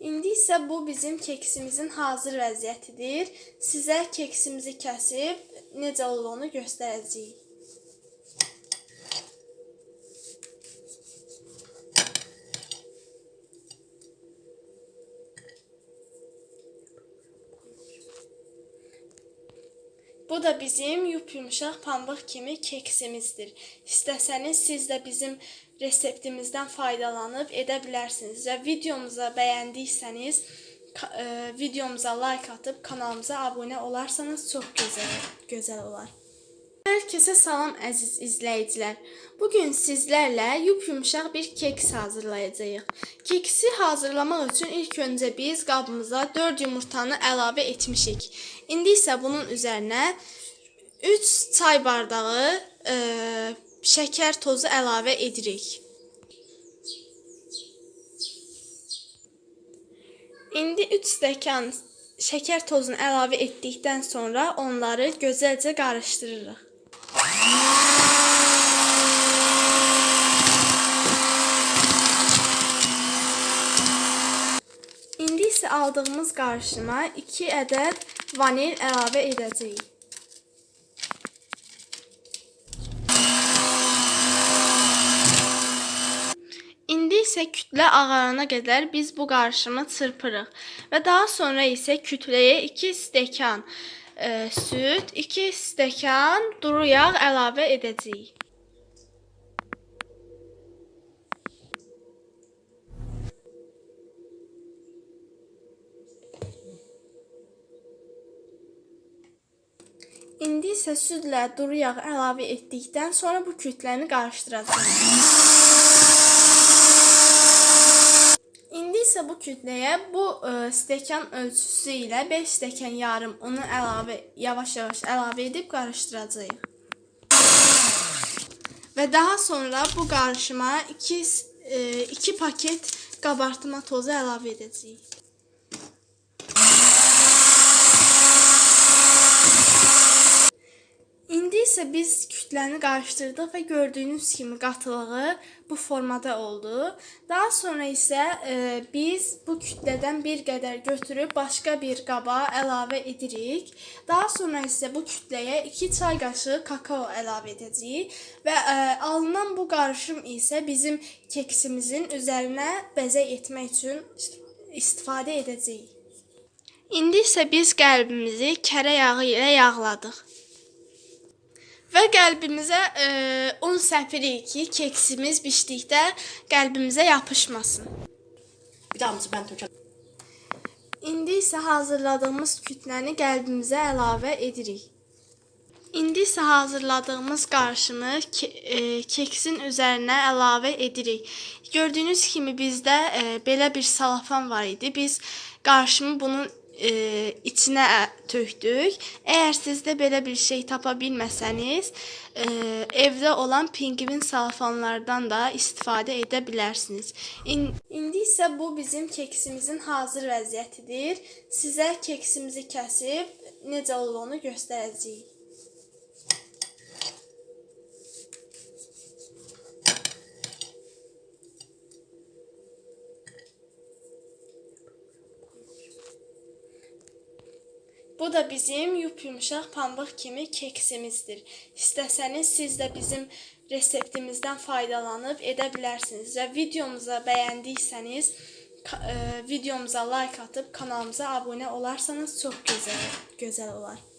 İndi isə bu bizim keksimizin hazır vəziyyətidir. Sizə keksimizi kəsib necə olduğunu göstərəcəyik. Bu da bizim yumuşaq pambıq kimi keksimizdir. İstəsəniz siz də bizim reseptimizdən faydalanıb edə bilərsiniz. Və videomuza bəyəndiysəniz e, videomuza like atıb kanalımıza abunə olarsanız çox gözəl gözəl olar. Herkese salam əziz izləyicilər. Bu gün sizlərlə yumuşaq bir keks hazırlayacağıq. Keksi hazırlamaq üçün ilk öncə biz qabımıza 4 yumurtanı əlavə etmişik. İndi isə bunun üzərinə 3 çay bardağı e, şəkər tozu əlavə edirik. İndi 3 stəkan şəkər tozunu əlavə etdikdən sonra onları gözəlcə qarışdırırıq. İndi isə aldığımız qarışıma 2 ədəd vanil əlavə edəcəyik. İndi isə kütlə ağarana qədər biz bu qarışımı çırpırıq və daha sonra isə kütləyə 2 stəkan e, süd, 2 stəkan duru yağ əlavə edəcəyik. İndi isə südlə duru yağ əlavə etdikdən sonra bu kütləni qarışdıracağıq. İsə bu kütləyə bu ə, stəkan ölçüsü ilə 5 stəkan yarım unu əlavə yavaş-yavaş əlavə edib qarışdıracağıq. Və daha sonra bu qarışıma 2 2 paket qabartma tozu əlavə edəcəyik. İndi isə biz kütləni qarışdırdıq və gördüyünüz kimi qatılığı bu formada oldu. Daha sonra isə e, biz bu kütlədən bir qədər götürüb başqa bir qaba əlavə edirik. Daha sonra isə bu kütləyə 2 çay qaşığı kakao əlavə edəcəyik və e, alınan bu qarışım isə bizim keksimizin üzərinə bəzək etmək üçün istifadə edəcəyik. İndi isə biz qəlbimizi kərə yağı ilə yağladıq. Və qəlbimizə e, un səpirik ki, keksimiz bişdikdə qəlbimizə yapışmasın. Bir daha ben Türkçe? İndi isə hazırladığımız kütləni qəlbimizə əlavə edirik. İndi isə hazırladığımız qarışımı ke e, keksin üzərinə əlavə edirik. Gördüyünüz kimi bizdə e, belə bir salafan var idi. Biz qarışımı bunun e, içinə tökdük. Əgər sizdə belə bir şey tapa bilməsəniz, e, evdə olan pingvin salafanlardan da istifadə edə bilərsiniz. İn İndi isə bu bizim keksimizin hazır vəziyyətidir. Sizə keksimizi kəsib necə olduğunu göstərəcəyik. Bu da bizim yumuşaq pambıq kimi keksimizdir. İstəsəniz siz də bizim reseptimizdən faydalanıb edə bilərsiniz. Və videomuza bəyəndiysəniz e, videomuza like atıb kanalımıza abunə olarsanız çox gözəl gözəl olar.